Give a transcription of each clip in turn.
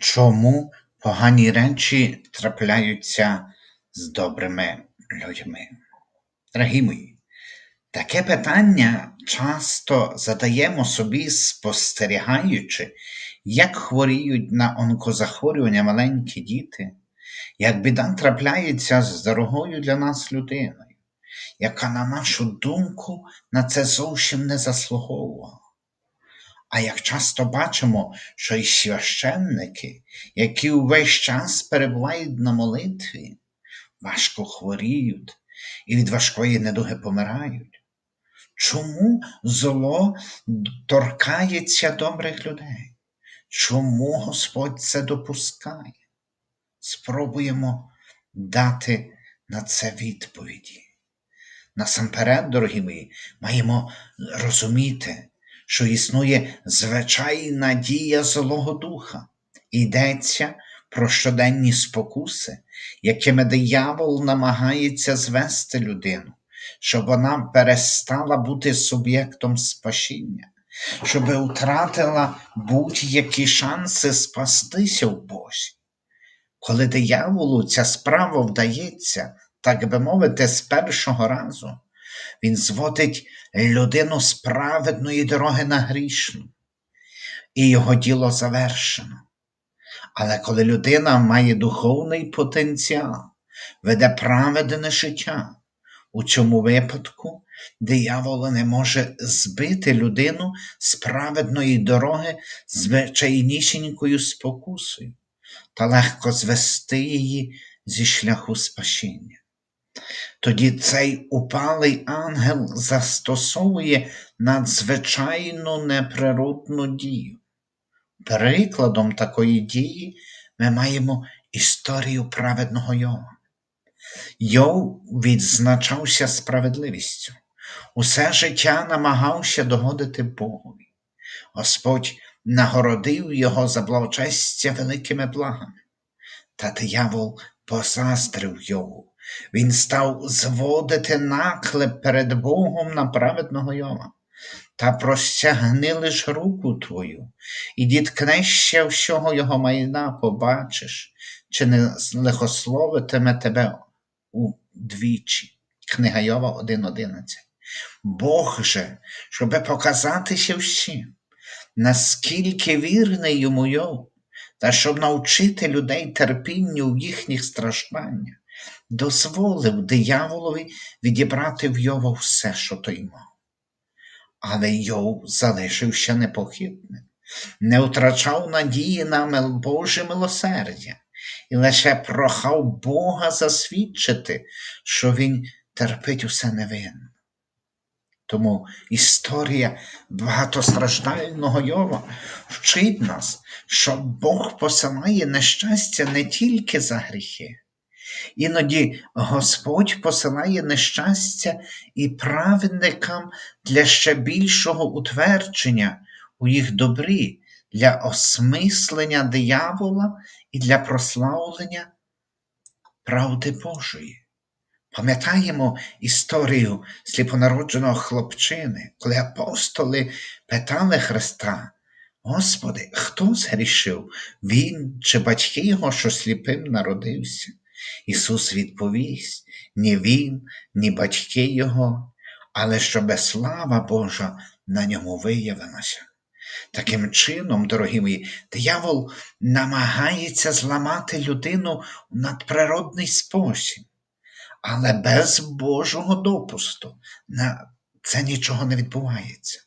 Чому погані речі трапляються з добрими людьми? Дорогі мої, таке питання часто задаємо собі, спостерігаючи, як хворіють на онкозахворювання маленькі діти, як біда трапляється з дорогою для нас людиною, яка, на нашу думку, на це зовсім не заслуговувала. А як часто бачимо, що й священники, які увесь час перебувають на молитві, важко хворіють і від важкої недуги помирають. Чому зло торкається добрих людей? Чому Господь це допускає? Спробуємо дати на це відповіді. Насамперед, дорогі мої, маємо розуміти, що існує звичайна дія Злого Духа. Йдеться про щоденні спокуси, якими диявол намагається звести людину, щоб вона перестала бути суб'єктом спасіння, щоб втратила будь-які шанси спастися в Бозі. Коли дияволу ця справа вдається, так би мовити, з першого разу, він зводить людину з праведної дороги на грішну, і його діло завершено. Але коли людина має духовний потенціал, веде праведне життя, у цьому випадку диявол не може збити людину з праведної дороги звичайнісінькою спокусою та легко звести її зі шляху спасіння. Тоді цей упалий ангел застосовує надзвичайну неприродну дію. Прикладом такої дії ми маємо історію праведного Йова. Йов відзначався справедливістю, усе життя намагався догодити Богові. Господь нагородив його за благочестя великими благами. Та диявол позаздрив Йову. Він став зводити наклеп перед Богом на праведного Йова. Та простягни лиш руку твою, і діткнешся всього його майна побачиш, чи не лихословитиме тебе удвічі. Книга Йова 1.11. Бог же, щоби показатися всім, наскільки вірний йому Йов, та щоб навчити людей терпінню в їхніх стражданнях, дозволив дияволові відібрати в Йова все, що той мав. Але Йов залишився непохитним, не втрачав надії на Боже милосердя і лише прохав Бога засвідчити, що він терпить усе невинно. Тому історія багатостраждального Йова вчить нас, що Бог посилає нещастя не тільки за гріхи. Іноді Господь посилає нещастя і праведникам для ще більшого утвердження у їх добрі, для осмислення диявола і для прославлення правди Божої. Пам'ятаємо історію сліпонародженого хлопчини, коли апостоли питали Христа, Господи, хто згрішив, він чи батьки його, що сліпим народився? Ісус відповість, ні він, ні батьки Його, але щоби слава Божа на ньому виявилася. Таким чином, дорогі мої, диявол намагається зламати людину в надприродний спосіб, але без Божого допусту на це нічого не відбувається.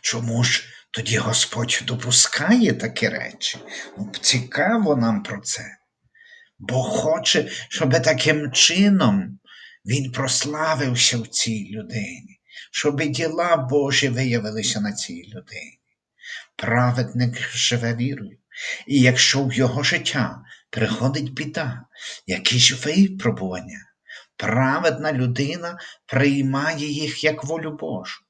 Чому ж тоді Господь допускає такі речі? Ну, Цікаво нам про це. Бо хоче, щоб таким чином він прославився в цій людині, щоб діла Божі виявилися на цій людині. Праведник живе вірою, і якщо в його життя приходить біда, якісь випробування, праведна людина приймає їх як волю Божу.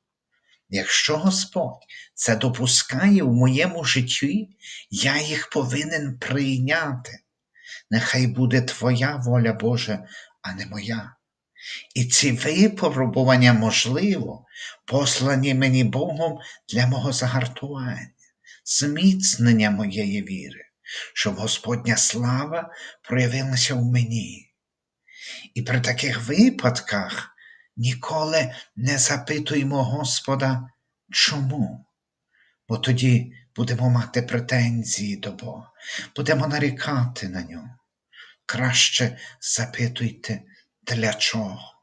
Якщо Господь це допускає в моєму житті, я їх повинен прийняти. Нехай буде Твоя воля Божа, а не моя. І ці випробування, можливо, послані мені Богом для мого загартування, зміцнення моєї віри, щоб Господня слава проявилася в мені. І при таких випадках ніколи не запитуємо Господа, чому? Бо тоді будемо мати претензії до Бога, будемо нарікати на нього. Краще запитуйте, для чого.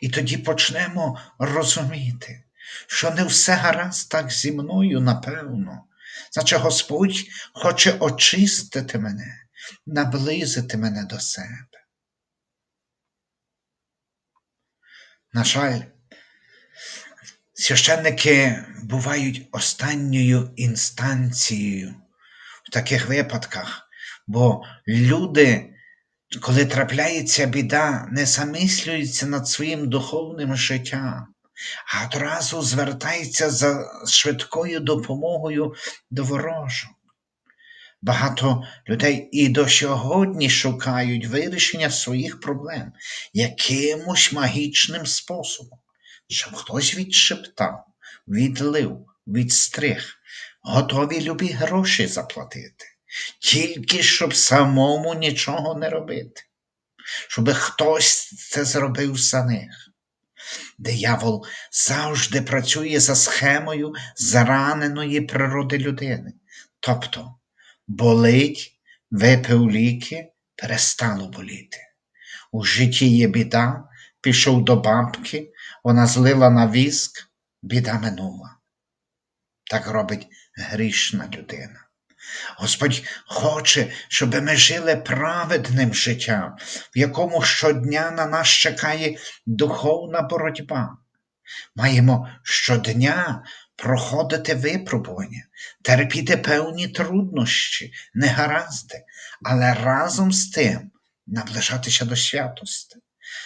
І тоді почнемо розуміти, що не все гаразд так зі мною, напевно. Значить, Господь хоче очистити мене, наблизити мене до себе. На жаль, священники бувають останньою інстанцією в таких випадках, бо люди, коли трапляється біда, не замислюються над своїм духовним життям, а одразу звертаються за швидкою допомогою до ворожого. Багато людей і до сьогодні шукають вирішення своїх проблем якимось магічним способом, щоб хтось відшептав, відлив, відстриг, готові любі гроші заплатити, тільки щоб самому нічого не робити, щоб хтось це зробив за них. Диявол завжди працює за схемою зараненої природи людини. Тобто болить, випив ліки, перестало боліти. У житті є біда, пішов до бабки, вона злила на віск, біда минула. Так робить грішна людина. Господь хоче, щоб ми жили праведним життям, в якому щодня на нас чекає духовна боротьба. Маємо щодня проходити випробування, терпіти певні труднощі, негаразди, але разом з тим наближатися до святості.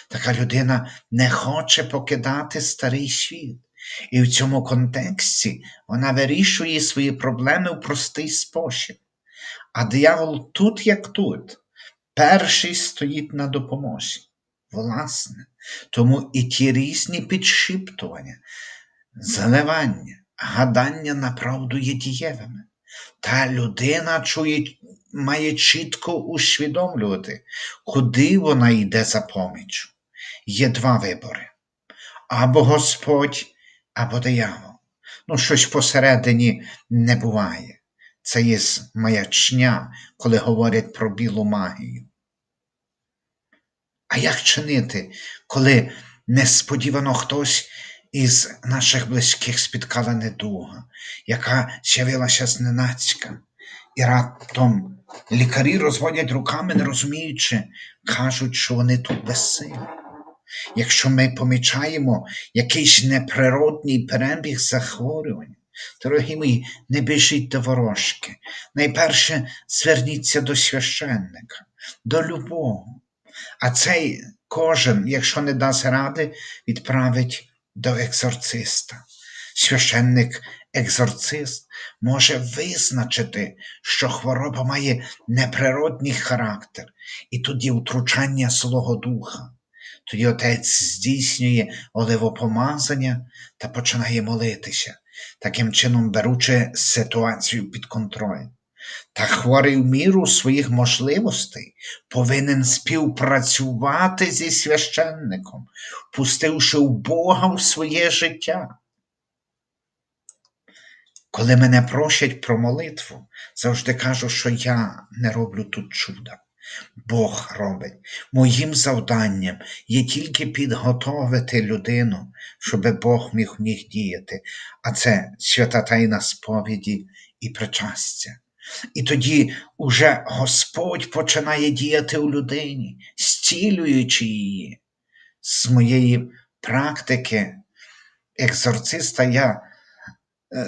Така людина не хоче покидати старий світ. І в цьому контексті вона вирішує свої проблеми в простий спосіб. А диявол тут, як тут, перший стоїть на допомозі. Власне, тому і ті різні підшіптування, заливання, гадання на правду є дієвими. Та людина чує, має чітко усвідомлювати, куди вона йде за поміччю. Є два вибори. Або Господь, або диявол. Ну, щось посередині не буває. Це є маячня, коли говорять про білу магію. А як чинити, коли несподівано хтось із наших близьких спіткала недуга, яка з'явилася зненацька, і раптом лікарі розводять руками, не розуміючи, кажуть, що вони тут безсилі. Якщо ми помічаємо якийсь неприродний перебіг захворювань, дорогі мої, не біжіть до ворожки. Найперше зверніться до священника, до любого. А цей кожен, якщо не дасть ради, відправить до екзорциста. Священник екзорцист може визначити, що хвороба має неприродний характер, і тоді втручання Злого Духа. Тоді отець здійснює оливопомазання та починає молитися, таким чином беручи ситуацію під контроль. Та хворий в міру своїх можливостей повинен співпрацювати зі священником, пустивши в Бога в своє життя. Коли мене просять про молитву, завжди кажу, що я не роблю тут чуда. Бог робить. Моїм завданням є тільки підготовити людину, щоб Бог міг в них діяти, а це свята тайна сповіді і причастя. І тоді уже Господь починає діяти у людині, зцілюючи її. З моєї практики екзорциста я е,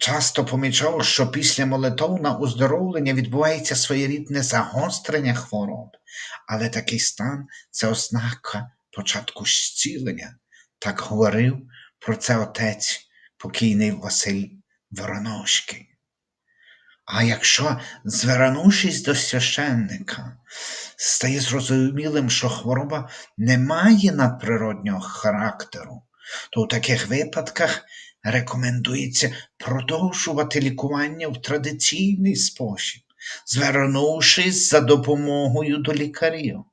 часто помічав, що після молитовного оздоровлення відбувається своєрідне загострення хвороб, але такий стан це ознака початку зцілення. Так говорив про це отець покійний Василь Вороновський. А якщо, звернувшись до священника, стає зрозумілим, що хвороба не має надприроднього характеру, то у таких випадках рекомендується продовжувати лікування в традиційний спосіб, звернувшись за допомогою до лікарів.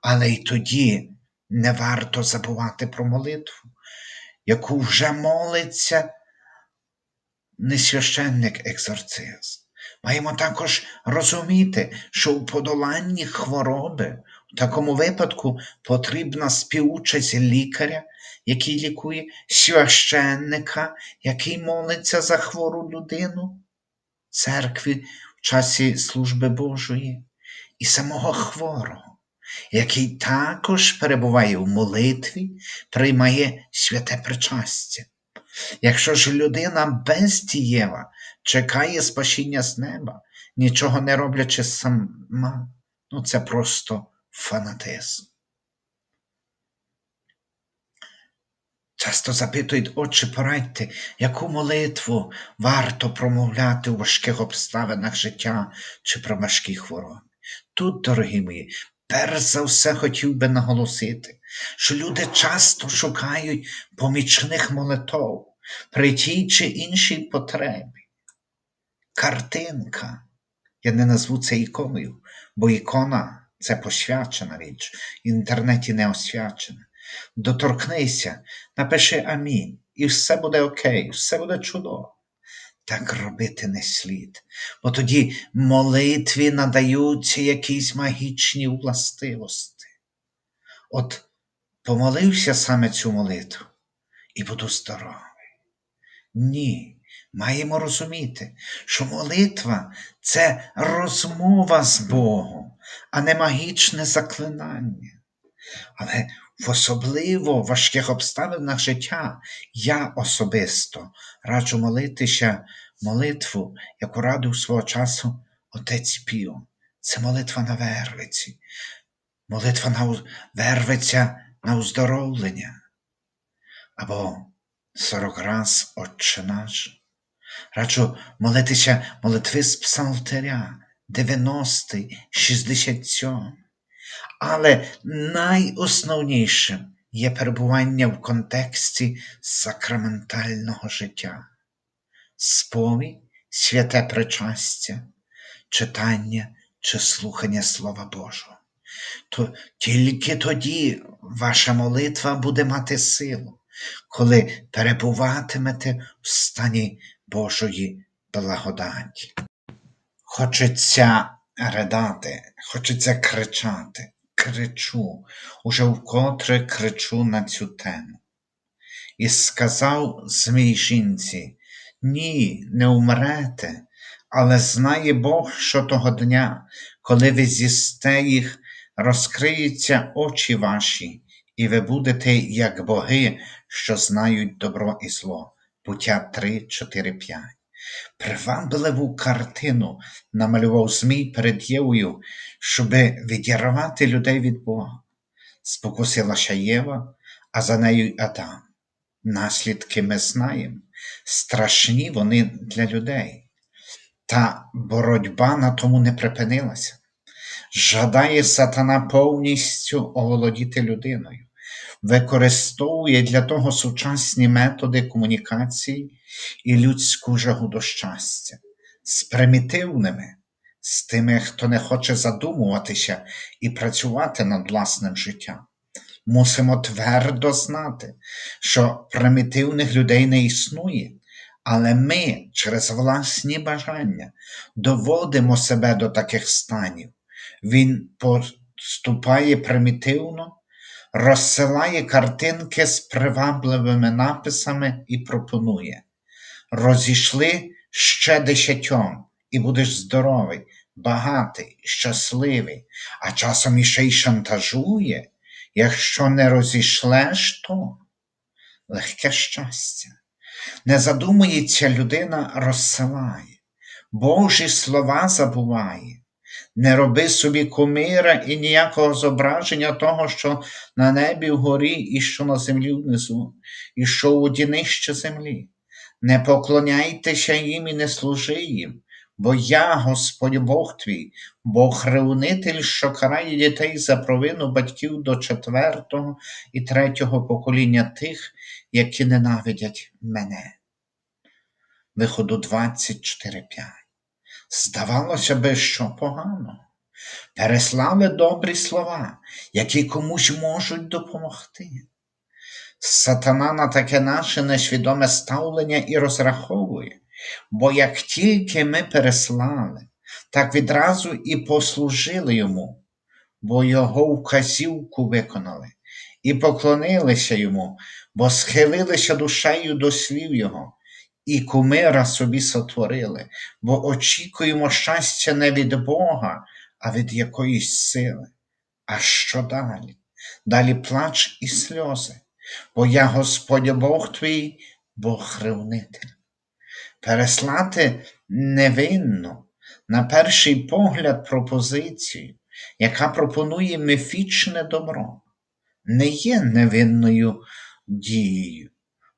Але й тоді не варто забувати про молитву, яку вже молиться не священник екзорцист. Маємо також розуміти, що у подоланні хвороби в такому випадку потрібна співучасть лікаря, який лікує, священника, який молиться за хвору людину, церкві в часі служби Божої, і самого хворого, який також перебуває в молитві, приймає святе причастя. Якщо ж людина бездієва чекає спасіння з неба, нічого не роблячи сама, ну це просто фанатизм. Часто запитують, отче, порадьте, яку молитву варто промовляти у важких обставинах життя чи при важкій хворобі. Тут, дорогі мої, перш за все хотів би наголосити, що люди часто шукають помічних молитов при тій чи іншій потребі. Картинка. Я не назву це іконою, бо ікона це посвячена річ, в інтернеті не освячена. Доторкнися, напиши амінь, і все буде окей, все буде чудово. Так робити не слід, бо тоді молитві надаються якісь магічні властивості. От помолився саме цю молитву і буду здоровий. Ні, маємо розуміти, що молитва це розмова з Богом, а не магічне заклинання. Але в особливо важких обставинах життя я особисто раджу молитися молитву, яку радив свого часу отець Піо. Це молитва на вервиці, молитва на вервиця на уздоровлення. Або сорок раз Отче наш. Раджу молитися молитви з Псалтиря 90, 67. Але найосновнішим є перебування в контексті сакраментального життя, сповідь, святе причастя, читання чи слухання Слова Божого. То тільки тоді ваша молитва буде мати силу, коли перебуватимете в стані Божої благодаті. Хочеться ридати, хочеться кричати, кричу, уже вкотре кричу на цю тему. І сказав Змій жінці, ні, не умрете, але знає Бог, що того дня, коли ви з'їсте їх, розкриються очі ваші, і ви будете, як боги, що знають добро і зло. Буття 3, 4, 5. Привабливу картину намалював Змій перед Євою, щоби відірвати людей від Бога. Спокусилася Єва, а за нею й Адам. Наслідки ми знаємо, страшні вони для людей. Та боротьба на тому не припинилася. Жадає сатана повністю оволодіти людиною, використовує для того сучасні методи комунікації і людську жагу до щастя, з примітивними, з тими, хто не хоче задумуватися і працювати над власним життям. Мусимо твердо знати, що примітивних людей не існує, але ми через власні бажання доводимо себе до таких станів. Він поступає примітивно, розсилає картинки з привабливими написами і пропонує. Розійшли ще десятьом, і будеш здоровий, багатий, щасливий, а часом іще й шантажує. Якщо не розійшлеш, то легке щастя. Не задумується людина, розсилає, Божі слова забуває. Не роби собі кумира і ніякого зображення того, що на небі вгорі і що на землі внизу, і що у воді нижче землі. Не поклоняйтеся їм і не служи їм, бо я, Господь Бог твій, Бог ревнитель, що карає дітей за провину батьків до четвертого і третього покоління тих, які ненавидять мене. Виходу 24.5. Здавалося би, що погано. Переслали добрі слова, які комусь можуть допомогти. Сатана на таке наше несвідоме ставлення і розраховує, бо як тільки ми переслали, так відразу і послужили йому, бо його вказівку виконали, і поклонилися йому, бо схилилися душею до слів його, і кумира собі сотворили, бо очікуємо щастя не від Бога, а від якоїсь сили. А що далі? Далі плач і сльози, бо я Господь Бог твій, Бог ревнитель. Переслати невинно, на перший погляд, пропозицію, яка пропонує міфічне добро, не є невинною дією.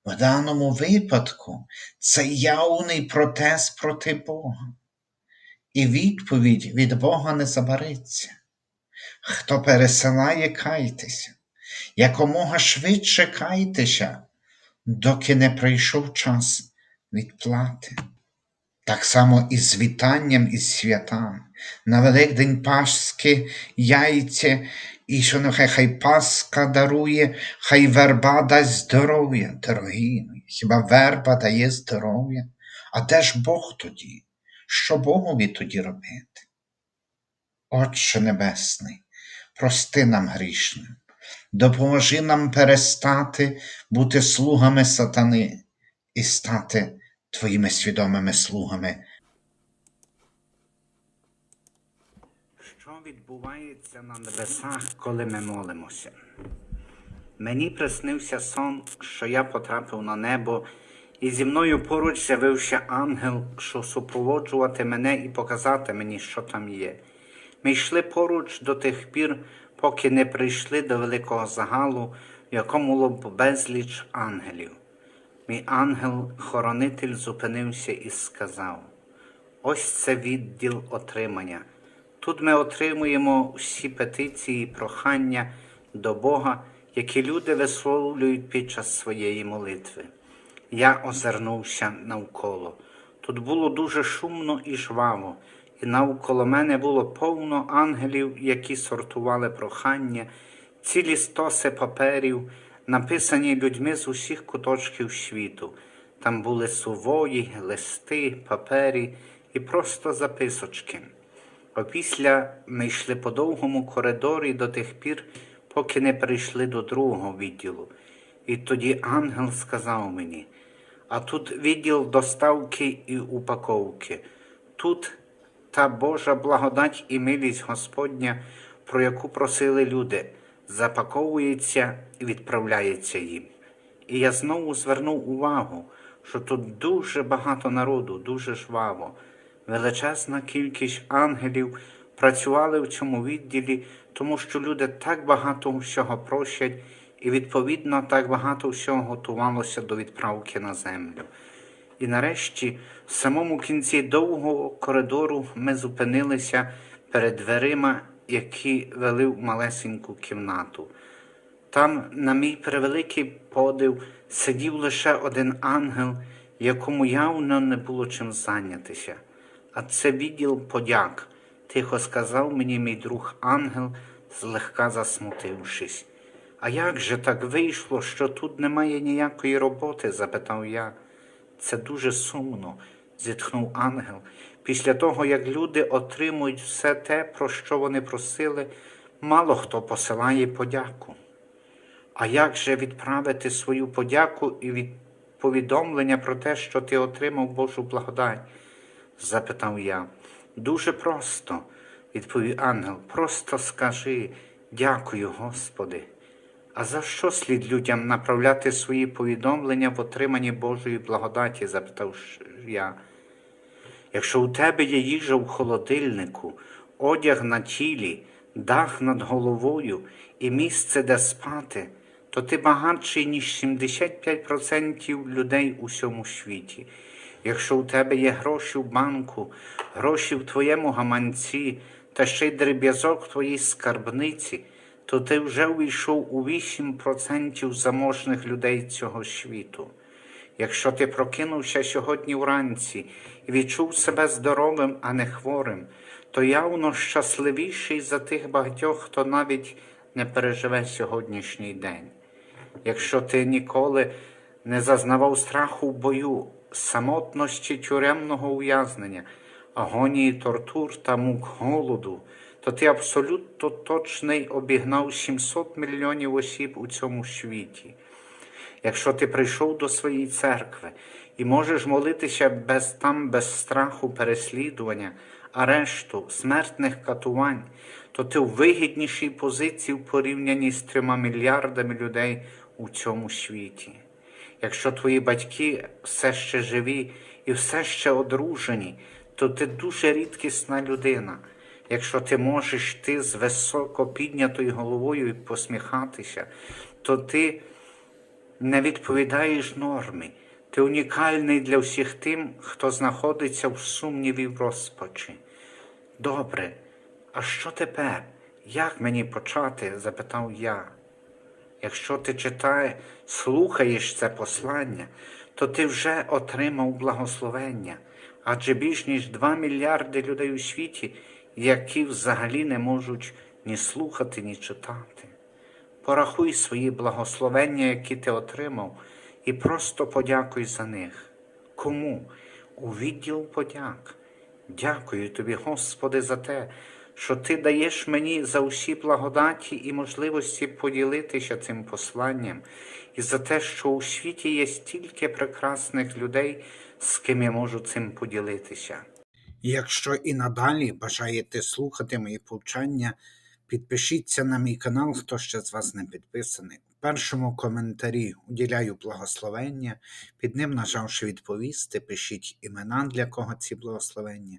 В даному випадку це явний протест проти Бога. І відповідь від Бога не забариться. Хто пересилає, кайтеся, якомога швидше кайтеся, доки не прийшов час відплати. Так само і з вітанням і з святами. На Великдень Пасхи яйця, і що нехай хай Пасха дарує, хай верба дасть здоров'я, дорогі. Хіба верба дає здоров'я? А де ж Бог тоді? Що Богові тоді робити? Отче Небесний, прости нам грішним, допоможи нам перестати бути слугами сатани і стати твоїми свідомими слугами. Що відбувається на небесах, коли ми молимося? Мені приснився сон, що я потрапив на небо, і зі мною поруч з'явився ангел, що супроводжувати мене і показати мені, що там є. Ми йшли поруч до тих пір, поки не прийшли до великого загалу, в якому було безліч ангелів. Мій ангел-хоронитель зупинився і сказав: Ось це відділ отримання. Тут ми отримуємо всі петиції і прохання до Бога, які люди висловлюють під час своєї молитви. Я озирнувся навколо. Тут було дуже шумно і жваво, і навколо мене було повно ангелів, які сортували прохання, цілі стоси паперів, написані людьми з усіх куточків світу. Там були сувої, листи, папері і просто записочки. Опісля ми йшли по довгому коридорі до тих пір, поки не прийшли до другого відділу. І тоді ангел сказав мені: а тут відділ доставки і упаковки. Тут та Божа благодать і милість Господня, про яку просили люди, запаковується і відправляється їм. І я знову звернув увагу, що тут дуже багато народу, дуже жваво. Величезна кількість ангелів працювали в цьому відділі, тому що люди так багато всього просять, і, відповідно, так багато всього готувалося до відправки на землю. І нарешті, в самому кінці довгого коридору, ми зупинилися перед дверима, які вели в малесеньку кімнату. Там, на мій превеликий подив, сидів лише один ангел, якому явно не було чим зайнятися. А це відділ подяк, тихо сказав мені мій друг ангел, злегка засмутившись. А як же так вийшло, що тут немає ніякої роботи? запитав я. Це дуже сумно, зітхнув ангел. Після того, як люди отримують все те, про що вони просили, мало хто посилає подяку. А як же відправити свою подяку і від повідомлення про те, що ти отримав Божу благодать? Запитав я. Дуже просто, відповів ангел. Просто скажи дякую, Господи. А за що слід людям направляти свої повідомлення в отриманні Божої благодаті? запитав я. Якщо у тебе є їжа в холодильнику, одяг на тілі, дах над головою і місце, де спати, то ти багатший, ніж 75% людей у всьому світі. Якщо у тебе є гроші в банку, гроші в твоєму гаманці та ще й дріб'язок в твоїй скарбниці, то ти вже увійшов у 8% заможних людей цього світу. Якщо ти прокинувся сьогодні вранці і відчув себе здоровим, а не хворим, то явно щасливіший за тих багатьох, хто навіть не переживе сьогоднішній день. Якщо ти ніколи не зазнавав страху в бою, самотності тюремного ув'язнення, агонії тортур та мук голоду, то ти абсолютно точний обігнав 700 мільйонів осіб у цьому світі. Якщо ти прийшов до своєї церкви і можеш молитися без там без страху переслідування, арешту, смертних катувань, то ти в вигіднішій позиції в порівнянні з трьома мільярдами людей у цьому світі. Якщо твої батьки все ще живі і все ще одружені, то ти дуже рідкісна людина. Якщо ти можеш йти з високо піднятою головою посміхатися, то ти не відповідаєш нормі. Ти унікальний для всіх тим, хто знаходиться в сумніві в розпачі. Добре, а що тепер? Як мені почати? запитав я. Якщо ти читаєш, слухаєш це послання, то ти вже отримав благословення, адже більш ніж 2 мільярди людей у світі, які взагалі не можуть ні слухати, ні читати. Порахуй свої благословення, які ти отримав, і просто подякуй за них. Кому? У відділ подяк. Дякую тобі, Господи, за те, що Ти даєш мені за усі благодаті і можливості поділитися цим посланням, і за те, що у світі є стільки прекрасних людей, з ким я можу цим поділитися. Якщо і надалі бажаєте слухати мої повчання, підпишіться на мій канал, хто ще з вас не підписаний. У першому коментарі уділяю благословення, під ним нажавши відповісти, пишіть імена, для кого ці благословення,